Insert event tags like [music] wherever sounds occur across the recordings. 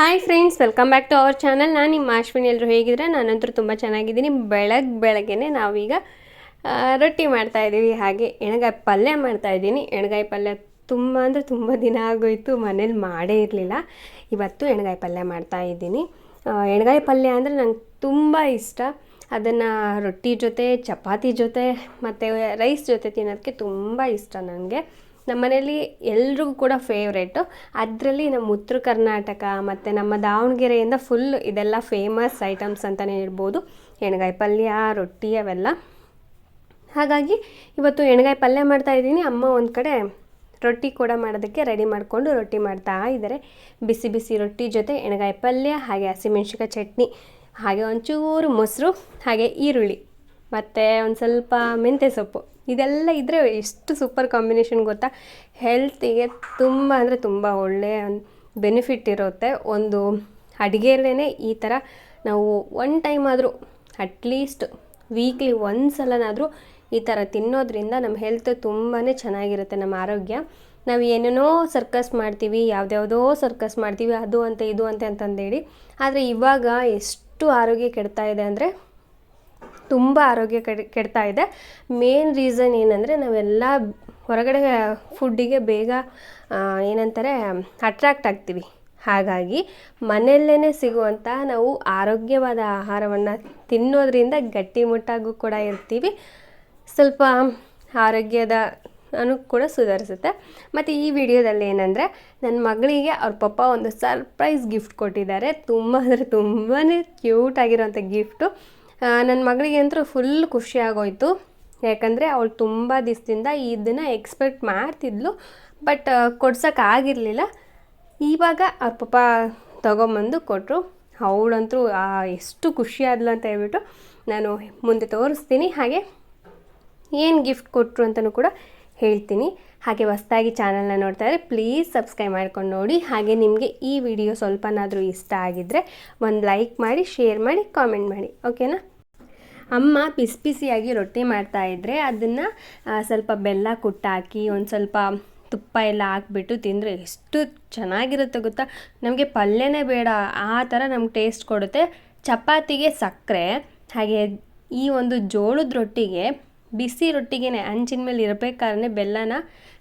Hi friends welcome back to our channel ನಾನು ನಿಮ್ಮ ಅಶ್ವಿನಿ ಎಲ್ಲರೂ ಹೇಗಿದ್ರೆ? ನಾನಂತರೂ ತುಂಬ ಚೆನ್ನಾಗಿದ್ದೀನಿ. ಬೆಳಗ್ಗೆ ಬೆಳಗ್ಗೆನೆ ನಾವೀಗ ರೊಟ್ಟಿ ಮಾಡ್ತಾ ಇದ್ದೀವಿ. ಹಾಗೆ ಎಣ್ಗಾಯಿ ಪಲ್ಯ ಮಾಡ್ತಾಯಿದ್ದೀನಿ ಎಣ್ಗಾಯಿ ಪಲ್ಯ ತುಂಬ ಅಂದರೆ ತುಂಬ ದಿನ ಆಗೋಯ್ತು. ಮನೇಲಿ ಮಾಡೇ ಇರಲಿಲ್ಲ. ಇವತ್ತು ಎಣ್ಗಾಯಿ ಪಲ್ಯ ಮಾಡ್ತಾಯಿದ್ದೀನಿ ಎಣ್ಗಾಯಿ ಪಲ್ಯ ಅಂದರೆ ನಂಗೆ ತುಂಬ ಇಷ್ಟ. ಅದನ್ನು ರೊಟ್ಟಿ ಜೊತೆ, ಚಪಾತಿ ಜೊತೆ ಮತ್ತು ರೈಸ್ ಜೊತೆ ತಿನ್ನೋದಕ್ಕೆ ತುಂಬ ಇಷ್ಟ ನನಗೆ. ನಮ್ಮ ಮನೇಲಿ ಎಲ್ರಿಗೂ ಕೂಡ ಫೇವ್ರೇಟು ಅದರಲ್ಲಿ ನಮ್ಮ ಉತ್ತರ ಕರ್ನಾಟಕ ಮತ್ತು ನಮ್ಮ ದಾವಣಗೆರೆಯಿಂದ ಫುಲ್ ಇದೆಲ್ಲ ಫೇಮಸ್ ಐಟಮ್ಸ್ ಅಂತಲೇ ಹೇಳ್ಬೋದು. ಎಣ್ಗಾಯಿ ಪಲ್ಯ, ರೊಟ್ಟಿ ಅವೆಲ್ಲ. ಹಾಗಾಗಿ ಇವತ್ತು ಎಣ್ಗಾಯಿ ಪಲ್ಯ ಮಾಡ್ತಾ ಇದ್ದೀನಿ. ಅಮ್ಮ ಒಂದು ಕಡೆ ರೊಟ್ಟಿ ಕೂಡ ಮಾಡೋದಕ್ಕೆ ರೆಡಿ ಮಾಡಿಕೊಂಡು ರೊಟ್ಟಿ ಮಾಡ್ತಾ ಇದ್ದಾರೆ ಬಿಸಿ ಬಿಸಿ ರೊಟ್ಟಿ ಜೊತೆ ಎಣ್ಗಾಯಿ ಪಲ್ಯ, ಹಾಗೆ ಹಸಿಮೆಣ್ಸಿಕಾಯಿ ಚಟ್ನಿ, ಹಾಗೆ ಒಂಚೂರು ಮೊಸರು, ಹಾಗೆ ಈರುಳ್ಳಿ, ಮತ್ತು ಒಂದು ಸ್ವಲ್ಪ ಮೆಂತ್ಯ ಸೊಪ್ಪು. ಇದೆಲ್ಲ ಇದ್ದರೆ ಎಷ್ಟು ಸೂಪರ್ ಕಾಂಬಿನೇಷನ್ ಗೊತ್ತಾ? ಹೆಲ್ತಿಗೆ ತುಂಬ ಅಂದರೆ ತುಂಬ ಒಳ್ಳೆಯ ಬೆನಿಫಿಟ್ ಇರುತ್ತೆ. ಒಂದು ಅಡುಗೆಯಲ್ಲೇ ಈ ಥರ ನಾವು ಒನ್ ಟೈಮ್ ಆದರೂ ಅಟ್ಲೀಸ್ಟ್ ವೀಕ್ಲಿ ಒಂದು ಸಲನಾದರೂ ಈ ಥರ ತಿನ್ನೋದ್ರಿಂದ ನಮ್ಮ ಹೆಲ್ತ್ ತುಂಬಾ ಚೆನ್ನಾಗಿರುತ್ತೆ ನಮ್ಮ ಆರೋಗ್ಯ. ನಾವು ಏನೇನೋ ಸರ್ಕಸ್ ಮಾಡ್ತೀವಿ, ಯಾವುದ್ಯಾವುದೋ ಸರ್ಕಸ್ ಮಾಡ್ತೀವಿ, ಅದು ಅಂತ, ಇದು ಅಂತ ಅಂತಂದೇಳಿ. ಆದರೆ ಇವಾಗ ಎಷ್ಟು ಆರೋಗ್ಯ ಕೆಡ್ತಾ ಇದೆ ಅಂದರೆ ತುಂಬ ಆರೋಗ್ಯ ಕೆಡ್, ಕೆಡ್ತಾ ಇದೆ. ಮೇನ್ ರೀಸನ್ ಏನಂದರೆ ನಾವೆಲ್ಲ ಹೊರಗಡೆ ಫುಡ್ಡಿಗೆ ಬೇಗ ಏನಂತಾರೆ, ಅಟ್ರಾಕ್ಟ್ ಆಗ್ತೀವಿ. ಹಾಗಾಗಿ ಮನೆಯಲ್ಲೇ ಸಿಗುವಂತಹ ನಾವು ಆರೋಗ್ಯವಾದ ಆಹಾರವನ್ನು ತಿನ್ನೋದ್ರಿಂದ ಗಟ್ಟಿಮುಟ್ಟಾಗೂ ಕೂಡ ಇರ್ತೀವಿ. ಸ್ವಲ್ಪ ಆರೋಗ್ಯದ ಅನು ಕೂಡ ಸುಧಾರಿಸುತ್ತೆ. ಮತ್ತು ಈ ವಿಡಿಯೋದಲ್ಲಿ ಏನಂದರೆ ನನ್ನ ಮಗಳಿಗೆ ಅವ್ರ ಪಪ್ಪ ಒಂದು ಸರ್ಪ್ರೈಸ್ ಗಿಫ್ಟ್ ಕೊಟ್ಟಿದ್ದಾರೆ. ತುಂಬ ಅಂದರೆ ತುಂಬಾ ಕ್ಯೂಟ್ ಆಗಿರೋಂಥ ಗಿಫ್ಟು. ನನ್ನ ಮಗಳಿಗೆ ಅಂತೂ ಫುಲ್ ಖುಷಿ ಆಗೋಯ್ತು. ಯಾಕಂದರೆ ಅವಳು ತುಂಬ ದಿವಸದಿಂದ ಇದನ್ನು ಎಕ್ಸ್ಪೆಕ್ಟ್ ಮಾಡ್ತಿದ್ಲು ಬಟ್ ಕೊಡ್ಸೋಕ್ಕಾಗಿರಲಿಲ್ಲ ಇವಾಗ ಅವ್ರ ಪಪ್ಪ ತೊಗೊಂಬಂದು ಕೊಟ್ಟರು ಅವಳಂತೂ ಎಷ್ಟು ಖುಷಿ ಅಂತ ಹೇಳ್ಬಿಟ್ಟು ನಾನು ಮುಂದೆ ತೋರಿಸ್ತೀನಿ. ಹಾಗೆ ಏನು ಗಿಫ್ಟ್ ಕೊಟ್ಟರು ಅಂತಲೂ ಕೂಡ ಹೇಳ್ತೀನಿ. ಹಾಗೆ ಹೊಸ್ದಾಗಿ ಚಾನಲ್ನ ನೋಡ್ತಾ ಇದ್ದರೆ ಪ್ಲೀಸ್ ಸಬ್ಸ್ಕ್ರೈಬ್ ಮಾಡ್ಕೊಂಡು ನೋಡಿ. ಹಾಗೆ ನಿಮಗೆ ಈ ವಿಡಿಯೋ ಸ್ವಲ್ಪನಾದರೂ ಇಷ್ಟ ಆಗಿದ್ದರೆ ಒಂದು ಲೈಕ್ ಮಾಡಿ ಶೇರ್ ಮಾಡಿ ಕಾಮೆಂಟ್ ಮಾಡಿ. ಓಕೆನಾ ಅಮ್ಮ ಬಿಸಿ ಬಿಸಿಯಾಗಿ ರೊಟ್ಟಿ ಮಾಡ್ತಾಯಿದ್ರೆ ಅದನ್ನು ಸ್ವಲ್ಪ ಬೆಲ್ಲ ಕುಟ್ಟಾಕಿ ಒಂದು ಸ್ವಲ್ಪ ತುಪ್ಪ ಎಲ್ಲ ಹಾಕ್ಬಿಟ್ಟು ತಿಂದರೆ ಎಷ್ಟು ಚೆನ್ನಾಗಿರುತ್ತೆ ಗೊತ್ತಾ? ನಮಗೆ ಪಲ್ಯನೇ ಬೇಡ, ಆ ಥರ ನಮ್ಗೆ ಟೇಸ್ಟ್ ಕೊಡುತ್ತೆ. ಚಪಾತಿಗೆ ಸಕ್ಕರೆ, ಹಾಗೆ ಈ ಒಂದು ಜೋಳದ ರೊಟ್ಟಿಗೆ ಬಿಸಿ ರೊಟ್ಟಿಗೆ ಹಂಚಿನ ಮೇಲೆ ಇರಬೇಕಾದ್ರೆ ಬೆಲ್ಲನ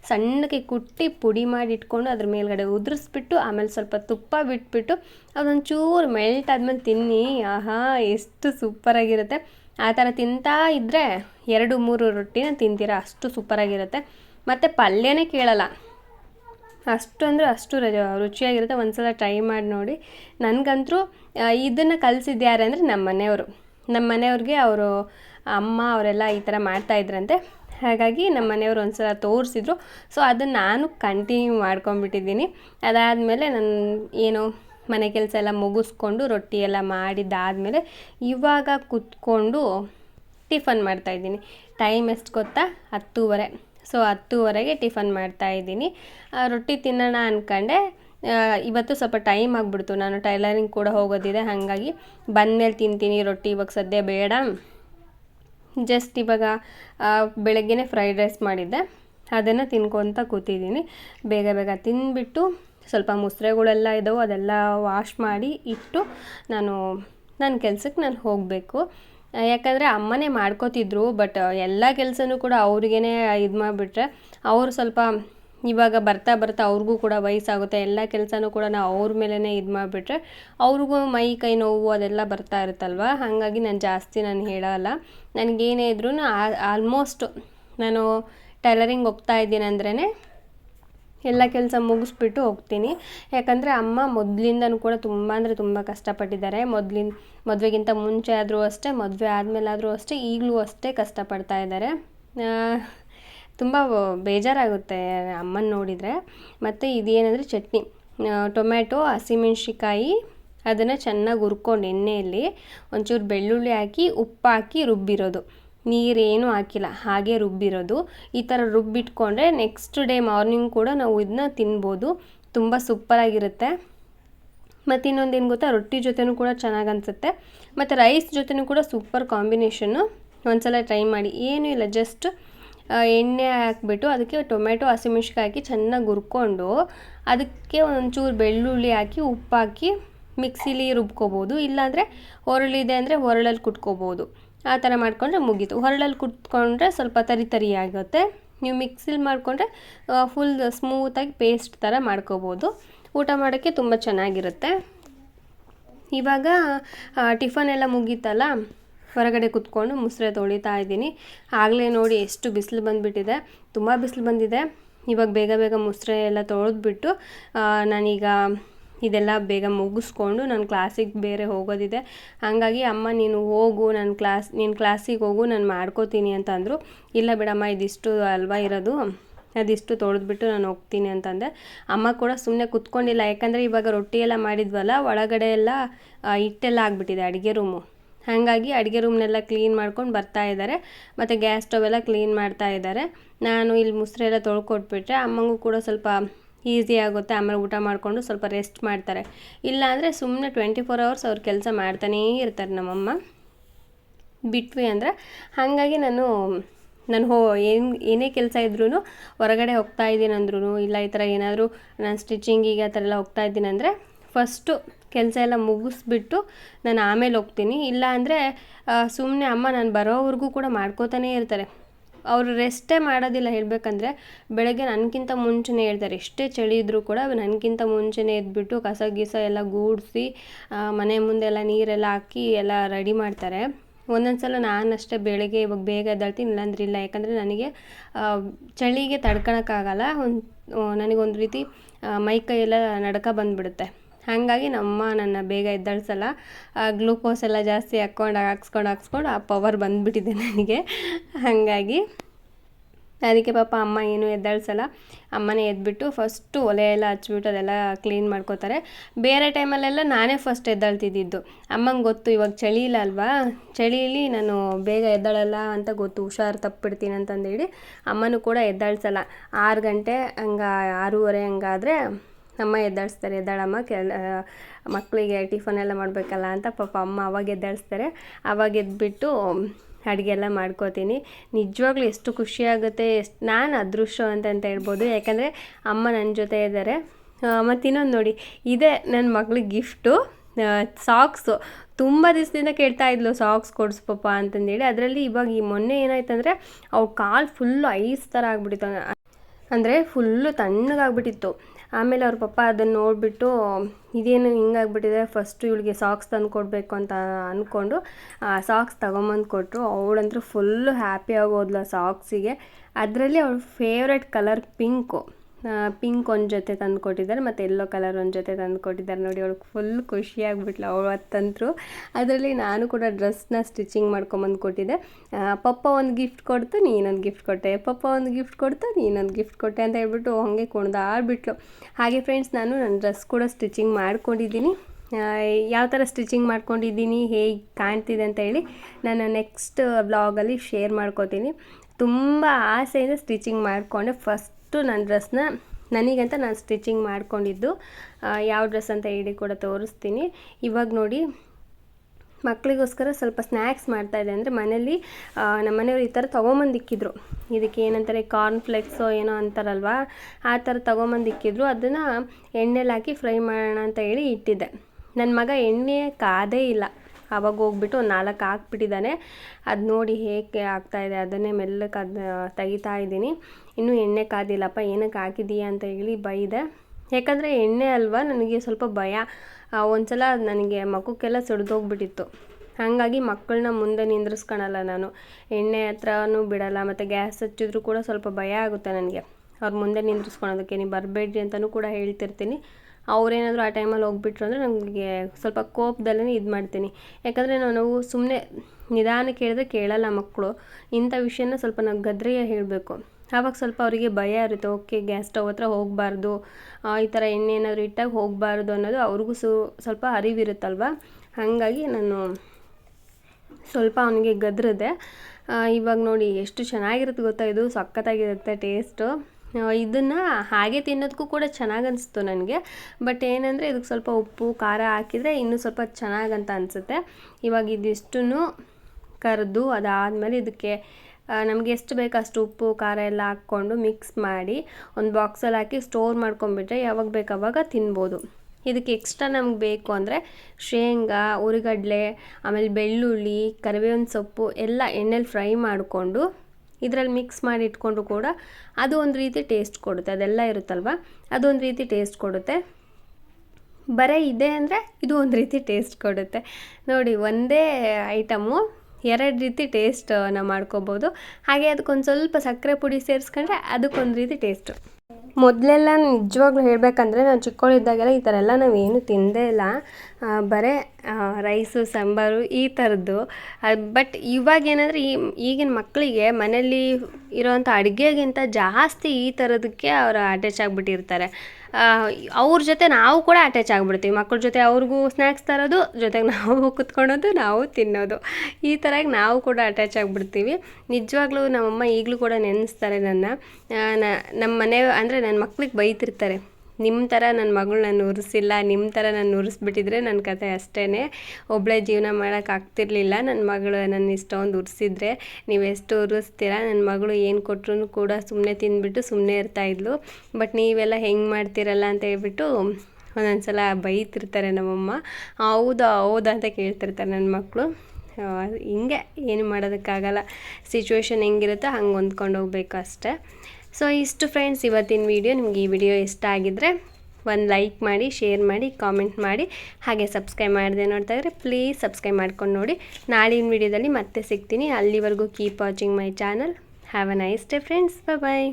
ಸಣ್ಣಕ್ಕೆ ಕುಟ್ಟಿ ಪುಡಿ ಮಾಡಿ ಇಟ್ಕೊಂಡು ಅದ್ರ ಮೇಲ್ಗಡೆ ಉದುರಿಸ್ಬಿಟ್ಟು, ಆಮೇಲೆ ಸ್ವಲ್ಪ ತುಪ್ಪ ಬಿಟ್ಬಿಟ್ಟು ಅದೊಂಚೂರು ಮೆಲ್ಟ್ ಆದ್ಮೇಲೆ ತಿನ್ನಿ. ಆಹಾ, ಎಷ್ಟು ಸೂಪರಾಗಿರುತ್ತೆ. ಆ ಥರ ತಿಂತಾ ಇದ್ದರೆ ಎರಡು, ಮೂರು ರೊಟ್ಟಿನ ತಿಂತೀರ, ಅಷ್ಟು ಸೂಪರಾಗಿರುತ್ತೆ. ಮತ್ತು ಪಲ್ಯನೇ ಕೇಳಲ್ಲ. ಅಷ್ಟು ಅಂದರೆ ಅಷ್ಟು ರುಚಿಯಾಗಿರುತ್ತೆ. ಒಂದ್ಸಲ ಟ್ರೈ ಮಾಡಿ ನೋಡಿ. ನನಗಂತೂ ಇದನ್ನು ಕಲಿಸಿದ್ದು ಯಾರು ಅಂದರೆ ನಮ್ಮ ಮನೆಯವರು ನಮ್ಮ ಮನೆಯವ್ರಿಗೆ ಅವರು ಅಮ್ಮ ಅವರೆಲ್ಲ ಈ ಥರ ಮಾಡ್ತಾಯಿದ್ರಂತೆ ಹಾಗಾಗಿ ನಮ್ಮ ಮನೆಯವರು ಒಂದು ಸಲ ತೋರಿಸಿದ್ರು. ಸೊ ಅದನ್ನು ನಾನು ಕಂಟಿನ್ಯೂ ಮಾಡ್ಕೊಂಡ್ಬಿಟ್ಟಿದ್ದೀನಿ. ಅದಾದಮೇಲೆ ನನ್ನ ಏನು ಮನೆ ಕೆಲಸ ಎಲ್ಲ ಮುಗಿಸ್ಕೊಂಡು ರೊಟ್ಟಿ ಎಲ್ಲ ಮಾಡಿದ್ದಾದಮೇಲೆ ಇವಾಗ ಕುತ್ಕೊಂಡು ಟಿಫನ್ ಮಾಡ್ತಾಯಿದ್ದೀನಿ ಟೈಮ್ ಎಷ್ಟು ಗೊತ್ತಾ? ಹತ್ತೂವರೆ. ಸೊ ಹತ್ತೂವರೆಗೆ ಟಿಫನ್ ಮಾಡ್ತಾಯಿದ್ದೀನಿ ರೊಟ್ಟಿ ತಿನ್ನೋಣ ಅಂದ್ಕೊಂಡೆ ಇವತ್ತು ಸ್ವಲ್ಪ ಟೈಮ್ ಆಗಿಬಿಡ್ತು. ನಾನು ಟೈಲರಿಂಗ್ ಕೂಡ ಹೋಗೋದಿದೆ. ಹಾಗಾಗಿ ಬಂದಮೇಲೆ ತಿಂತೀನಿ. ರೊಟ್ಟಿ ಇವಾಗ ಸದ್ಯ ಬೇಡ. ಜಸ್ಟ್ ಇವಾಗ ಬೆಳಗ್ಗೆನೇ ಫ್ರೈಡ್ ರೈಸ್ ಮಾಡಿದ್ದೆ. ಅದನ್ನು ತಿನ್ಕೊತ ಕೂತಿದ್ದೀನಿ. ಬೇಗ ಬೇಗ ತಿಂದುಬಿಟ್ಟು ಸ್ವಲ್ಪ ಮುಸ್ರೆಗಳೆಲ್ಲ ಇದ್ದಾವೆ ಅದೆಲ್ಲ ವಾಶ್ ಮಾಡಿ ಇಟ್ಟು ನಾನು ನನ್ನ ಕೆಲಸಕ್ಕೆ ನಾನು ಹೋಗಬೇಕು. ಯಾಕಂದರೆ ಅಮ್ಮನೇ ಮಾಡ್ಕೋತಿದ್ರು ಬಟ್ ಎಲ್ಲ ಕೆಲಸನೂ ಕೂಡ ಅವ್ರಿಗೇ ಇದು ಮಾಡಿಬಿಟ್ರೆ ಅವರು ಸ್ವಲ್ಪ ಇವಾಗ ಬರ್ತಾ ಬರ್ತಾ ಅವ್ರಿಗೂ ಕೂಡ ವಯಸ್ಸಾಗುತ್ತೆ. ಎಲ್ಲ ಕೆಲಸನೂ ಕೂಡ ನಾವು ಅವ್ರ ಮೇಲೇ ಇದು ಮಾಡಿಬಿಟ್ರೆ ಅವ್ರಿಗೂ ಮೈ, ಕೈ ನೋವು ಅದೆಲ್ಲ ಬರ್ತಾ ಇರುತ್ತಲ್ವ? ಹಾಗಾಗಿ ನಾನು ಜಾಸ್ತಿ ನಾನು ಹೇಳಲ್ಲ. ನನಗೇನೇ ಇದ್ರೂ ಆಲ್ಮೋಸ್ಟ್ ನಾನು ಟೈಲರಿಂಗ್ ಹೋಗ್ತಾ ಇದ್ದೀನಿ ಅಂದ್ರೇ ಎಲ್ಲ ಕೆಲಸ ಮುಗಿಸ್ಬಿಟ್ಟು ಹೋಗ್ತೀನಿ. ಯಾಕಂದರೆ ಅಮ್ಮ ಮೊದಲಿಂದನೂ ಕೂಡ ತುಂಬ ಅಂದರೆ ತುಂಬ ಕಷ್ಟಪಟ್ಟಿದ್ದಾರೆ. ಮೊದಲಿನ, ಮದುವೆಗಿಂತ ಮುಂಚೆ ಆದರೂ ಅಷ್ಟೇ, ಮದುವೆ ಆದಮೇಲಾದರೂ ಅಷ್ಟೇ, ಈಗಲೂ ಅಷ್ಟೇ ಕಷ್ಟಪಡ್ತಾ ಇದ್ದಾರೆ. ತುಂಬ ಬೇಜಾರಾಗುತ್ತೆ ಅಮ್ಮನ ನೋಡಿದರೆ. ಮತ್ತು ಇದೇನೆಂದರೆ ಚಟ್ನಿ. ಟೊಮ್ಯಾಟೊ ಹಸಿಮೆಣ್ಸಿಕಾಯಿ ಅದನ್ನು ಚೆನ್ನಾಗಿ ಹುರ್ಕೊಂಡು ಎಣ್ಣೆಯಲ್ಲಿ ಒಂಚೂರು ಬೆಳ್ಳುಳ್ಳಿ ಹಾಕಿ, ಉಪ್ಪು ಹಾಕಿ ರುಬ್ಬಿರೋದು. ನೀರೇನು ಹಾಕಿಲ್ಲ, ಹಾಗೆ ರುಬ್ಬಿರೋದು. ಈ ಥರ ರುಬ್ಬಿಟ್ಕೊಂಡ್ರೆ ನೆಕ್ಸ್ಟ್ ಡೇ ಮಾರ್ನಿಂಗ್ ಕೂಡ ನಾವು ಇದನ್ನ ತಿನ್ಬೋದು. ತುಂಬ ಸೂಪರಾಗಿರುತ್ತೆ. ಮತ್ತು ಇನ್ನೊಂದೇನು ಗೊತ್ತಾ, ರೊಟ್ಟಿ ಜೊತೆನೂ ಕೂಡ ಚೆನ್ನಾಗಿ ಅನಿಸುತ್ತೆ. ಮತ್ತು ರೈಸ್ ಜೊತೆನೂ ಕೂಡ ಸೂಪರ್ ಕಾಂಬಿನೇಷನ್ನು ಒಂದ್ಸಲ ಟ್ರೈ ಮಾಡಿ. ಏನೂ ಇಲ್ಲ ಜಸ್ಟ್ ಎಣ್ಣೆ ಹಾಕ್ಬಿಟ್ಟು ಅದಕ್ಕೆ ಟೊಮೆಟೊ ಹಸಿಮೆಣ್ಸಿಕಾಯಿ ಹಾಕಿ ಚೆನ್ನಾಗಿ ಹುರ್ಕೊಂಡು ಅದಕ್ಕೆ ಒಂಚೂರು ಬೆಳ್ಳುಳ್ಳಿ ಹಾಕಿ, ಉಪ್ಪು ಹಾಕಿ ಮಿಕ್ಸಿಲಿ ರುಬ್ಕೋಬೋದು. ಇಲ್ಲಾಂದರೆ ಹೊರಳಿದೆ ಅಂದರೆ ಹೊರಳಲ್ಲಿ ಕುಟ್ಕೋಬೋದು. ಆ ಥರ ಮಾಡಿಕೊಂಡ್ರೆ ಮುಗೀತು. ಹೊರಳಲ್ಲಿ ಕುಟ್ಕೊಂಡ್ರೆ ಸ್ವಲ್ಪ ತರಿ ತರಿ ಆಗುತ್ತೆ. ನೀವು ಮಿಕ್ಸಿಲಿ ಮಾಡಿಕೊಂಡ್ರೆ ಫುಲ್ ಸ್ಮೂತಾಗಿ ಪೇಸ್ಟ್ ಥರ ಮಾಡ್ಕೋಬೋದು. ಊಟ ಮಾಡೋಕ್ಕೆ ತುಂಬ ಚೆನ್ನಾಗಿರುತ್ತೆ. ಇವಾಗ ಟಿಫನ್ ಎಲ್ಲ ಮುಗೀತಲ್ಲ? ಹೊರಗಡೆ ಕುತ್ಕೊಂಡು ಮುಸ್ರೆ ತೊಳಿತಾ ಇದ್ದೀನಿ. ಆಗಲೇ ನೋಡಿ ಎಷ್ಟು ಬಿಸಿಲು ಬಂದುಬಿಟ್ಟಿದೆ. ತುಂಬ ಬಿಸಿಲು ಬಂದಿದೆ. ಇವಾಗ ಬೇಗ ಬೇಗ ಮುಸ್ರೆ ಎಲ್ಲ ತೊಳೆದ್ಬಿಟ್ಟು ನಾನೀಗ ಇದೆಲ್ಲ ಬೇಗ ಮುಗಿಸ್ಕೊಂಡು ನಾನು ಕ್ಲಾಸಿಗೆ ಬೇರೆ ಹೋಗೋದಿದೆ. ಹಾಗಾಗಿ ಅಮ್ಮ ನೀನು ಹೋಗು ನನ್ನ ಕ್ಲಾಸ್ ನೀನು ಕ್ಲಾಸಿಗೆ ಹೋಗು, ನಾನು ಮಾಡ್ಕೋತೀನಿ ಅಂತ ಅಂದರು ಇಲ್ಲ ಬಿಡಮ್ಮ, ಇದಿಷ್ಟು ಅಲ್ವಾ ಇರೋದು. ಅದಿಷ್ಟು ತೊಳೆದ್ಬಿಟ್ಟು ನಾನು ಹೋಗ್ತೀನಿ ಅಂತಂದೆ. ಅಮ್ಮ ಕೂಡ ಸುಮ್ಮನೆ ಕುತ್ಕೊಂಡಿಲ್ಲ. ಯಾಕಂದರೆ ಇವಾಗ ರೊಟ್ಟಿ ಎಲ್ಲ ಮಾಡಿದ್ವಲ್ಲ, ಒಳಗಡೆ ಎಲ್ಲ ಹಿಟ್ಟೆಲ್ಲ ಆಗಿಬಿಟ್ಟಿದೆ ಅಡುಗೆ ರೂಮು. ಹಾಗಾಗಿ ಅಡುಗೆ ರೂಮ್ನೆಲ್ಲ ಕ್ಲೀನ್ ಮಾಡ್ಕೊಂಡು ಬರ್ತಾ ಇದ್ದಾರೆ ಮತ್ತು ಗ್ಯಾಸ್ ಸ್ಟವ್ ಎಲ್ಲ ಕ್ಲೀನ್ ಮಾಡ್ತಾ ಇದ್ದಾರೆ ನಾನು ಇಲ್ಲಿ ಮುಸ್ರೆ ಎಲ್ಲ ತೊಳ್ಕೊಟ್ಬಿಟ್ರೆ ಅಮ್ಮಂಗೂ ಕೂಡ ಸ್ವಲ್ಪ ಈಸಿ ಆಗುತ್ತೆ. ಆಮೇಲೆ ಊಟ ಮಾಡಿಕೊಂಡು ಸ್ವಲ್ಪ ರೆಸ್ಟ್ ಮಾಡ್ತಾರೆ. ಇಲ್ಲಾಂದರೆ ಸುಮ್ಮನೆ ಟ್ವೆಂಟಿ ಫೋರ್ ಅವರ್ಸ್ ಅವ್ರು ಕೆಲಸ ಮಾಡ್ತಾನೇ ಇರ್ತಾರೆ ನಮ್ಮಮ್ಮ. ಬಿಟ್ವಿ ಅಂದರೆ. ಹಾಗಾಗಿ ನಾನು ನಾನು ಹೋ, ಏನು, ಏನೇ ಕೆಲಸ ಇದ್ರೂ ಹೊರಗಡೆ ಹೋಗ್ತಾ ಇದ್ದೀನಿ ಅಂದ್ರೂ ಇಲ್ಲ ಈ ಥರ ಏನಾದರೂ ನಾನು ಸ್ಟಿಚಿಂಗಿಗೆ ಆ ಥರ ಎಲ್ಲ ಹೋಗ್ತಾ ಇದ್ದೀನಿ ಅಂದರೆ ಫಸ್ಟು ಕೆಲಸ ಎಲ್ಲ ಮುಗಿಸ್ಬಿಟ್ಟು ನಾನು ಆಮೇಲೆ ಹೋಗ್ತೀನಿ. ಇಲ್ಲ ಅಂದರೆ ಸುಮ್ಮನೆ ಅಮ್ಮ ನಾನು ಬರೋವರೆಗೂ ಕೂಡ ಮಾಡ್ಕೋತಾನೇ ಇರ್ತಾರೆ. ಅವರು ರೆಸ್ಟೇ ಮಾಡೋದಿಲ್ಲ. ಹೇಳಬೇಕಂದ್ರೆ ಬೆಳಗ್ಗೆ ನನಗಿಂತ ಮುಂಚೆನೇ ಹೇಳ್ತಾರೆ. ಎಷ್ಟೇ ಚಳಿ ಇದ್ದರೂ ಕೂಡ ನನಗಿಂತ ಮುಂಚೆನೇ ಎದ್ಬಿಟ್ಟು ಕಸ ಗೀಸ ಎಲ್ಲ ಗೂಡಿಸಿ ಮನೆ ಮುಂದೆ ಎಲ್ಲ ನೀರೆಲ್ಲ ಹಾಕಿ ಎಲ್ಲ ರೆಡಿ ಮಾಡ್ತಾರೆ. ಒಂದೊಂದು ಸಲ ನಾನು ಅಷ್ಟೇ ಬೆಳಗ್ಗೆ ಇವಾಗ ಬೇಗ ಎದ್ದಾಳ್ತೀನಿ. ಇಲ್ಲಾಂದ್ರೆ ಇಲ್ಲ. ಯಾಕಂದರೆ ನನಗೆ ಚಳಿಗೆ ತಡ್ಕೊಳಕ್ಕಾಗಲ್ಲ ಒಂದು ನನಗೊಂದು ರೀತಿ ಮೈ ಕೈ ಎಲ್ಲ ನಡ್ಕ ಬಂದುಬಿಡುತ್ತೆ. ಹಾಗಾಗಿ ನಮ್ಮ ನನ್ನ ಬೇಗ ಎದ್ದೇಳ್ಸಲ್ಲ. ಗ್ಲೂಕೋಸ್ ಎಲ್ಲ ಜಾಸ್ತಿ ಹಾಕ್ಕೊಂಡು ಹಾಕ್ಸ್ಕೊಂಡು ಹಾಕ್ಸ್ಕೊಂಡು ಆ ಪವರ್ ಬಂದುಬಿಟ್ಟಿದೆ ನನಗೆ. ಹಾಗಾಗಿ ಅದಕ್ಕೆ ಪಾಪ ಅಮ್ಮ ಏನು ಎದ್ದೇಳ್ಸಲ್ಲ. ಅಮ್ಮನೇ ಎದ್ಬಿಟ್ಟು ಫಸ್ಟು ಒಲೆ ಎಲ್ಲ ಹಚ್ಬಿಟ್ಟು ಅದೆಲ್ಲ ಕ್ಲೀನ್ ಮಾಡ್ಕೋತಾರೆ. ಬೇರೆ ಟೈಮಲ್ಲೆಲ್ಲ ನಾನೇ ಫಸ್ಟ್ ಎದ್ದಾಳ್ತಿದ್ದಿದ್ದು. ಅಮ್ಮಂಗೆ ಗೊತ್ತು, ಇವಾಗ ಚಳಿ ಇಲ್ಲ ಅಲ್ವಾ? ಚಳಿಲಿ ನಾನು ಬೇಗ ಎದ್ದಾಳಲ್ಲ ಅಂತ ಗೊತ್ತು, ಹುಷಾರು ತಪ್ಪಿಡ್ತೀನಿ ಅಂತಂದೇಳಿ ಅಮ್ಮನೂ ಕೂಡ ಎದ್ದೇಳ್ಸಲ್ಲ. ಆರು ಗಂಟೆ ಹಂಗೆ ಆರೂವರೆ ಹಂಗಾದರೆ ಅಮ್ಮ ಎದ್ದಾಡಿಸ್ತಾರೆ ಎದ್ದಾಳಮ್ಮ, ಕೆಲ ಮಕ್ಕಳಿಗೆ ಟಿಫನ್ ಎಲ್ಲ ಮಾಡಬೇಕಲ್ಲ ಅಂತ ಪಾಪ ಅಮ್ಮ ಅವಾಗ ಎದ್ದಾಡಿಸ್ತಾರೆ ಅವಾಗ ಎದ್ಬಿಟ್ಟು ಅಡುಗೆ ಎಲ್ಲ ಮಾಡ್ಕೋತೀನಿ. ನಿಜವಾಗ್ಲೂ ಎಷ್ಟು ಖುಷಿಯಾಗುತ್ತೆ ಎಷ್ಟು, ನಾನು ಅದೃಷ್ಟ ಅಂತ ಹೇಳ್ಬೋದು. ಯಾಕಂದರೆ ಅಮ್ಮ ನನ್ನ ಜೊತೆ ಇದ್ದಾರೆ. ಮತ್ತು ಇನ್ನೊಂದು ನೋಡಿ, ಇದೇ ನನ್ನ ಮಗಳಿಗೆ ಗಿಫ್ಟು ಸಾಕ್ಸು ತುಂಬ ದಿವಸದಿಂದ ಕೇಳ್ತಾ ಇದ್ಲು ಸಾಕ್ಸ್ ಕೊಡ್ಸು ಪಾಪ ಅಂತಂದೇಳಿ. ಅದರಲ್ಲಿ ಇವಾಗ ಈ ಮೊನ್ನೆ ಏನಾಯ್ತಂದರೆ ಅವ್ರ ಕಾಲು ಫುಲ್ಲು ಐಸ್ ಥರ ಆಗ್ಬಿಟ್ಟಿತ್ತು. ಅಂದರೆ ಫುಲ್ಲು ತಣ್ಣಗಾಗ್ಬಿಟ್ಟಿತ್ತು. ಆಮೇಲೆ ಅವ್ರ ಪಪ್ಪ ಅದನ್ನು ನೋಡಿಬಿಟ್ಟು, ಇದೇನು ಹಿಂಗಾಗ್ಬಿಟ್ಟಿದೆ? ಫಸ್ಟು ಇವಳಿಗೆ ಸಾಕ್ಸ್ ತಂದು ಕೊಡಬೇಕು ಅಂತ ಅಂದ್ಕೊಂಡು ಆ ಸಾಕ್ಸ್ ತಗೊಂಬಂದು ಕೊಟ್ಟರು ಅವಳಂತೂ ಫುಲ್ಲು ಹ್ಯಾಪಿ ಆಗೋದ್ಲು ಆ ಸಾಕ್ಸಿಗೆ ಅದರಲ್ಲಿ ಅವಳ ಫೇವ್ರೆಟ್ ಕಲರ್ ಪಿಂಕು ಪಿಂಕ್ ಒಂದು ಜೊತೆ ತಂದು ಕೊಟ್ಟಿದ್ದಾರೆ ಮತ್ತು ಎಲ್ಲೋ ಕಲರ್ ಒಂದು ಜೊತೆ ತಂದು ಕೊಟ್ಟಿದ್ದಾರೆ ನೋಡಿ, ಅವಳು ಫುಲ್ ಖುಷಿಯಾಗ್ಬಿಟ್ಲು ಅವಳು ತಂದರು ಅದರಲ್ಲಿ ನಾನು ಕೂಡ ಡ್ರೆಸ್ನ ಸ್ಟಿಚಿಂಗ್ ಮಾಡ್ಕೊಂಬಂದು ಕೊಟ್ಟಿದ್ದೆ. ಪಪ್ಪ ಒಂದು ಗಿಫ್ಟ್ ಕೊಡ್ತು, ನೀನೊಂದು ಗಿಫ್ಟ್ ಕೊಟ್ಟೆ. ಪಪ್ಪ ಒಂದು ಗಿಫ್ಟ್ ಕೊಡ್ತು, ನೀನೊಂದು ಗಿಫ್ಟ್ ಕೊಟ್ಟೆ ಅಂತ ಹೇಳ್ಬಿಟ್ಟು ಹಾಗೆ ಕುಣ್ದಾಡ್ಬಿಟ್ಲು ಹಾಗೆ ಫ್ರೆಂಡ್ಸ್ ನಾನು ನನ್ನ ಡ್ರೆಸ್ ಕೂಡ ಸ್ಟಿಚಿಂಗ್ ಮಾಡ್ಕೊಂಡಿದ್ದೀನಿ. ಯಾವ ಥರ ಸ್ಟಿಚಿಂಗ್ ಮಾಡ್ಕೊಂಡಿದ್ದೀನಿ, ಹೇಗೆ ಕಾಣ್ತಿದೆ ಅಂತ ಹೇಳಿ ನಾನು ನೆಕ್ಸ್ಟ್ ಬ್ಲಾಗಲ್ಲಿ ಶೇರ್ ಮಾಡ್ಕೋತೀನಿ. ತುಂಬ ಆಸೆಯಿಂದ ಸ್ಟಿಚಿಂಗ್ ಮಾಡಿಕೊಂಡೆ. ಫಸ್ಟು ನನ್ನ ಡ್ರೆಸ್ನ ನನಗಂತ ನಾನು ಸ್ಟಿಚಿಂಗ್ ಮಾಡಿಕೊಂಡಿದ್ದು. ಯಾವ ಡ್ರೆಸ್ ಅಂತ ಹೇಳಿ ಕೂಡ ತೋರಿಸ್ತೀನಿ. ಇವಾಗ ನೋಡಿ, ಮಕ್ಕಳಿಗೋಸ್ಕರ ಸ್ವಲ್ಪ ಸ್ನ್ಯಾಕ್ಸ್ ಮಾಡ್ತಾಯಿದ್ದೆ ಅಂದರೆ ಮನೇಲಿ ನಮ್ಮ ಮನೆಯವ್ರು ಈ ಥರ ತೊಗೊಂಬಂದಿಕ್ಕಿದ್ರು. ಇದಕ್ಕೆ ಏನಂತಾರೆ ಕಾರ್ನ್ ಫ್ಲೆಕ್ಸೋ ಏನೋ ಅಂತಾರಲ್ವ? ಆ ಥರ ತೊಗೊಂಬಂದಿಕ್ಕಿದ್ರು. ಅದನ್ನು ಎಣ್ಣೆಲಿ ಹಾಕಿ ಫ್ರೈ ಮಾಡೋಣ ಅಂತ ಹೇಳಿ ಇಟ್ಟಿದ್ದೆ. ನನ್ನ ಮಗ ಎಣ್ಣೆ ಕಾದೇ ಇಲ್ಲ. ಆವಾಗ ಹೋಗ್ಬಿಟ್ಟು ಒಂದು ನಾಲ್ಕು ಹಾಕ್ಬಿಟ್ಟಿದ್ದಾನೆ. ಅದು ನೋಡಿ ಹೇಗೆ ಆಗ್ತಾಯಿದೆ ಅದನ್ನೇ ಮೆಲ್ಲಕ್ಕೆ ಅದು ತೆಗಿತಾ ಇದ್ದೀನಿ. ಇನ್ನೂ ಎಣ್ಣೆ ಕಾದಿಲ್ಲಪ್ಪ ಏನಕ್ಕೆ ಹಾಕಿದೀಯ ಅಂತ ಹೇಳಿ ಬೈದೆ. ಯಾಕಂದರೆ ಎಣ್ಣೆ ಅಲ್ವಾ, ನನಗೆ ಸ್ವಲ್ಪ ಭಯ. ಒಂದ್ಸಲ ನನಗೆ ಮಗುಕ್ಕೆಲ್ಲ ಸಿಡ್ದೋಗ್ಬಿಟ್ಟಿತ್ತು. ಹಾಗಾಗಿ ಮಕ್ಕಳನ್ನ ಮುಂದೆ ನಿಂದ್ರಿಸ್ಕೊಳಲ್ಲ ನಾನು. ಎಣ್ಣೆ ಹತ್ರನೂ ಬಿಡಲ್ಲ, ಮತ್ತು ಗ್ಯಾಸ್ ಹಚ್ಚಿದ್ರು ಕೂಡ ಸ್ವಲ್ಪ ಭಯ ಆಗುತ್ತೆ ನನಗೆ. ಅವ್ರ ಮುಂದೆ ನಿಂದ್ರಿಸ್ಕೊಳೋದಕ್ಕೆ, ನೀವು ಬರಬೇಡ್ರಿ ಅಂತಲೂ ಕೂಡ ಹೇಳ್ತಿರ್ತೀನಿ. ಅವ್ರೇನಾದರೂ ಆ ಟೈಮಲ್ಲಿ ಹೋಗ್ಬಿಟ್ರು ಅಂದರೆ ನನಗೆ ಸ್ವಲ್ಪ ಕೋಪದಲ್ಲೇ ಇದು ಮಾಡ್ತೀನಿ. ಯಾಕಂದರೆ ನಾವು ಸುಮ್ಮನೆ ನಿಧಾನ ಕೇಳಿದ್ರೆ ಕೇಳಲ್ಲ ಮಕ್ಕಳು ಇಂಥ ವಿಷಯನ ಸ್ವಲ್ಪ ನಾವು ಗದ್ರೆಯ ಹೇಳಬೇಕು. ಆವಾಗ ಸ್ವಲ್ಪ ಅವರಿಗೆ ಭಯ ಇರುತ್ತೆ, ಓಕೆ, ಗ್ಯಾಸ್ ಸ್ಟವ್ ಹತ್ರ ಹೋಗಬಾರ್ದು. ಈ ಥರ ಎಣ್ಣೆ ಏನಾದರೂ ಇಟ್ಟಾಗ ಹೋಗಬಾರ್ದು ಅನ್ನೋದು ಅವ್ರಿಗೂ ಸು, ಸ್ವಲ್ಪ ಅರಿವಿರುತ್ತಲ್ವ? ಹಾಗಾಗಿ ನಾನು ಸ್ವಲ್ಪ ಅವನಿಗೆ ಗದ್ರದೆ. ಇವಾಗ ನೋಡಿ ಎಷ್ಟು ಚೆನ್ನಾಗಿರುತ್ತೆ ಗೊತ್ತಾ ಇದು, ಸಖತ್ತಾಗಿರುತ್ತೆ ಟೇಸ್ಟು. ಇದನ್ನು ಹಾಗೆ ತಿನ್ನೋದಕ್ಕೂ ಕೂಡ ಚೆನ್ನಾಗಿ ಅನಿಸ್ತು ನನಗೆ. ಬಟ್ ಏನಂದರೆ ಇದಕ್ಕೆ ಸ್ವಲ್ಪ ಉಪ್ಪು, ಖಾರ ಹಾಕಿದರೆ ಇನ್ನೂ ಸ್ವಲ್ಪ ಚೆನ್ನಾಗಂತ ಅನಿಸುತ್ತೆ. ಇವಾಗ ಇದಿಷ್ಟನ್ನು ಕರೆದು ಅದಾದಮೇಲೆ ಇದಕ್ಕೆ ನಮಗೆ ಎಷ್ಟು ಬೇಕು ಅಷ್ಟು ಉಪ್ಪು, ಖಾರ ಎಲ್ಲ ಹಾಕ್ಕೊಂಡು ಮಿಕ್ಸ್ ಮಾಡಿ ಒಂದು ಬಾಕ್ಸಲ್ಲಿ ಹಾಕಿ ಸ್ಟೋರ್ ಮಾಡ್ಕೊಂಬಿಟ್ರೆ ಯಾವಾಗ ಬೇಕು ಅವಾಗ ತಿನ್ಬೋದು. ಇದಕ್ಕೆ ಎಕ್ಸ್ಟ್ರಾ ನಮ್ಗೆ ಬೇಕು ಅಂದರೆ ಶೇಂಗಾ, ಉರಿಗಡಲೆ, ಆಮೇಲೆ ಬೆಳ್ಳುಳ್ಳಿ, ಕರಿಬೇವಿನ ಸೊಪ್ಪು, ಎಲ್ಲ ಎಣ್ಣೆಲಿ ಫ್ರೈ ಮಾಡಿಕೊಂಡು ಇದರಲ್ಲಿ ಮಿಕ್ಸ್ ಮಾಡಿ ಇಟ್ಕೊಂಡು ಕೂಡ ಅದು ಒಂದು ರೀತಿ ಟೇಸ್ಟ್ ಕೊಡುತ್ತೆ, ಅದೆಲ್ಲ ಇರುತ್ತಲ್ವ? ಅದು ಒಂದು ರೀತಿ ಟೇಸ್ಟ್ ಕೊಡುತ್ತೆ. ಬರೀ ಇದೆ ಅಂದರೆ ಇದು ಒಂದು ರೀತಿ ಟೇಸ್ಟ್ ಕೊಡುತ್ತೆ. ನೋಡಿ, ಒಂದೇ ಐಟಮು ಎರಡು ರೀತಿ ಟೇಸ್ಟ್ ನಾವು ಮಾಡ್ಕೋಬೋದು. ಹಾಗೆ ಅದಕ್ಕೊಂದು ಸ್ವಲ್ಪ ಸಕ್ಕರೆ ಪುಡಿ ಸೇರಿಸ್ಕೊಂಡ್ರೆ ಅದಕ್ಕೊಂದು ರೀತಿ ಟೇಸ್ಟು ಮೊದಲೆಲ್ಲ ನಿಜವಾಗ್ಲೂ ಹೇಳಬೇಕಂದ್ರೆ ನಾನು ಚಿಕ್ಕವಳಿದ್ದಾಗೆಲ್ಲ ಈ ಥರ ಎಲ್ಲ ನಾವೇನು ತಿಂದೇ ಇಲ್ಲ. ಬರೀ ರೈಸು, ಸಾಂಬಾರು ಈ ಥರದ್ದು. ಬಟ್ ಇವಾಗ ಏನಂದರೆ ಈ ಈಗಿನ ಮಕ್ಕಳಿಗೆ ಮನೆಯಲ್ಲಿ ಇರೋವಂಥ ಅಡುಗೆಗಿಂತ ಜಾಸ್ತಿ ಈ ಥರದಕ್ಕೆ ಅವರು ಅಟ್ಯಾಚ್ ಆಗಿಬಿಟ್ಟಿರ್ತಾರೆ. ಅವ್ರ ಜೊತೆ ನಾವು ಕೂಡ ಅಟ್ಯಾಚ್ ಆಗಿಬಿಡ್ತೀವಿ. ಮಕ್ಕಳ ಜೊತೆ ಅವ್ರಿಗೂ ಸ್ನ್ಯಾಕ್ಸ್ ತರೋದು, ಜೊತೆಗೆ ನಾವು [laughs] ಕುತ್ಕೊಳೋದು, ನಾವು ತಿನ್ನೋದು. ಈ ಥರ ನಾವು ಕೂಡ ಅಟ್ಯಾಚ್ ಆಗಿಬಿಡ್ತೀವಿ. ನಿಜವಾಗ್ಲೂ ನಮ್ಮಮ್ಮ ಈಗಲೂ ಕೂಡ ನೆನೆಸ್ತಾರೆ ನನ್ನ. ನಮ್ಮ ಮನೆ ಅಂದರೆ ನನ್ನ ಮಕ್ಳಿಗೆ ಬೈತಿರ್ತಾರೆ. ನಿಮ್ಮ ಥರ ನನ್ನ ಮಗಳು ನಾನು ಉರಿಸಿಲ್ಲ ನಿಮ್ಮ ಥರ ನಾನು ಉರಿಸ್ಬಿಟ್ಟಿದ್ರೆ ನನ್ನ ಕತೆ ಅಷ್ಟೇ ಒಬ್ಬಳೇ ಜೀವನ ಮಾಡೋಕ್ಕಾಗ್ತಿರ್ಲಿಲ್ಲ ನನ್ನ ಮಗಳು ನನ್ನ ಇಷ್ಟೊಂದು ಉರಿಸಿದ್ರೆ. ನೀವು ಎಷ್ಟು ಉರಿಸ್ತೀರ? ನನ್ನ ಮಗಳು ಏನು ಕೊಟ್ಟರು ಕೂಡ ಸುಮ್ಮನೆ ತಿಂದ್ಬಿಟ್ಟು ಸುಮ್ಮನೆ ಇರ್ತಾಯಿದ್ಲು ಬಟ್ ನೀವೆಲ್ಲ ಹೆಂಗೆ ಮಾಡ್ತೀರಲ್ಲ ಅಂತ ಹೇಳ್ಬಿಟ್ಟು ಒಂದೊಂದು ಸಲ ಬೈತಿರ್ತಾರೆ ನಮ್ಮಮ್ಮ. ಹೌದಾ ಹೌದಾ ಅಂತ ಕೇಳ್ತಿರ್ತಾರೆ ನನ್ನ ಮಕ್ಕಳು ಹಿಂಗೆ ಏನು ಮಾಡೋದಕ್ಕಾಗಲ್ಲ. ಸಿಚುವೇಶನ್ ಹೆಂಗಿರುತ್ತೋ ಹಂಗೆ ಹೊಂದ್ಕೊಂಡು ಹೋಗ್ಬೇಕು ಅಷ್ಟೇ. ಸೊ ಇಷ್ಟು ಫ್ರೆಂಡ್ಸ್ ಇವತ್ತಿನ ವಿಡಿಯೋ ನಿಮಗೆ ಈ ವಿಡಿಯೋ ಇಷ್ಟ ಆಗಿದ್ದರೆ ಒಂದು ಲೈಕ್ ಮಾಡಿ ಶೇರ್ ಮಾಡಿ ಕಾಮೆಂಟ್ ಮಾಡಿ. ಹಾಗೆ ಸಬ್ಸ್ಕ್ರೈಬ್ ಮಾಡಿದೆ ನೋಡ್ತಾ ಇದ್ರೆ ಪ್ಲೀಸ್ ಸಬ್ಸ್ಕ್ರೈಬ್ ಮಾಡ್ಕೊಂಡು ನೋಡಿ. ನಾಳಿನ ವಿಡಿಯೋದಲ್ಲಿ ಮತ್ತೆ ಸಿಗ್ತೀನಿ. ಅಲ್ಲಿವರೆಗೂ keep watching my channel have a nice day friends bye